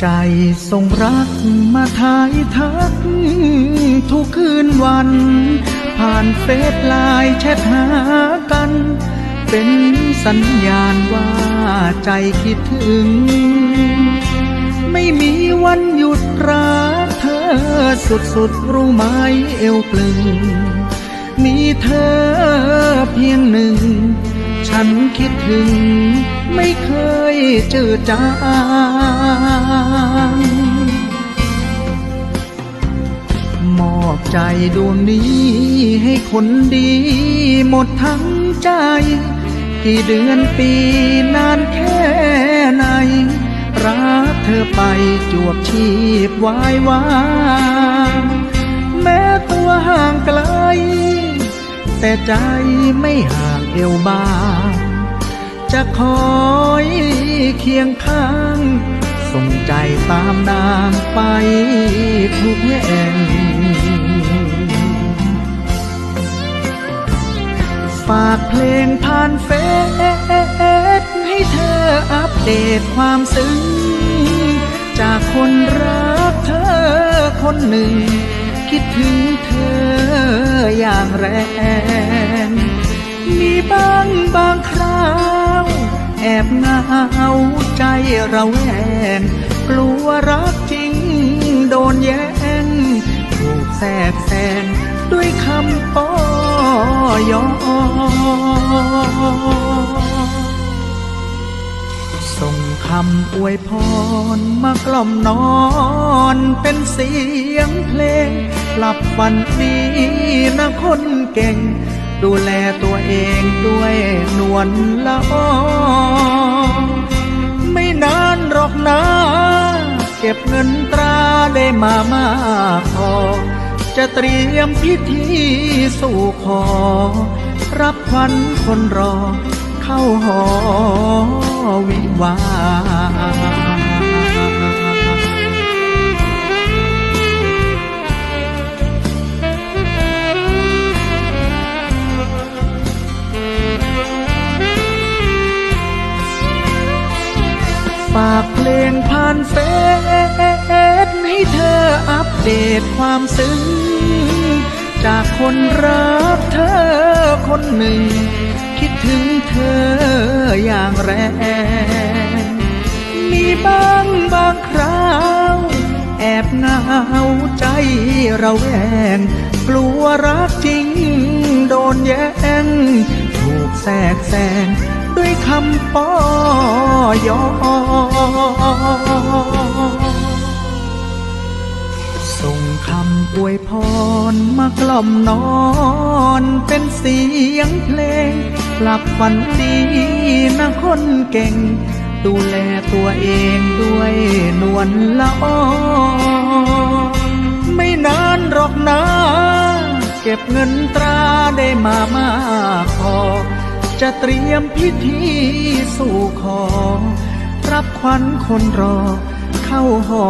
ใจส่งรักมาทายทัก ทุกคืนวัน ผ่านเฟซไลน์แชทหากัน เป็นสัญญาณว่าใจคิดถึง ไม่มีวันหยุดรักเธอสุดๆรู้ไหมเอวกลึง มีเธอเพียงหนึ่ง ฉันคิดถึง ไม่เคยเจอจางมอบใจดวงนี้ให้คนดีหมดทั้งใจ กี่เดือนปีนานแค่ไหน รักเธอไปจวบชีพวายวางแม้ตัวห่างไกล แต่ใจไม่ห่างเอวบาง จะคอยเคียงข้าง ส่งใจตามนางไปทุกแห่งฝากเพลงผ่านเฟซให้เธออัปเดตความซึ้ง จากคนรักเธอคนหนึ่ง คิดถึงเธออย่างแรง มีบ้างบางคร แอบเหงาใจเราแวงกลัวรักจริงโดนแย่งถูกแทรกแซงด้วยคำป้อยอส่งคำอวยพรมากล่อมนอนเป็นเสียงเพลงหลับฝันดีนะคนเก่ง ดูแลตัวเองด้วยนวลละออไม่นานหรอกนะ เก็บเงินตราได้มามากพอ จะเตรียมพิธีสู่ขอ รับขวัญคนรอ เข้าหอวิวา ฝากเพลงผ่านเฟซให้เธออัปเดตความซึ้ง จากคนรักเธอคนหนึ่ง คิดถึงเธออย่างแรง มีบ้างบางคราว แอบหงาวใจเราแวง กลัวรักจริงโดนแย่ง ถูกแทรกแซงด้วยคำป้อยอ ส่งคำอวยพรมากล่อมนอนเป็นเสียงเพลง หลับฝันดีนะคนเก่ง ดูแลตัวเองด้วยนวลละออไม่นานหรอกนะ เก็บเงินตราได้มามากพอจะเตรียมพิธีสู่ขอ รับควันคนรอเข้าหอ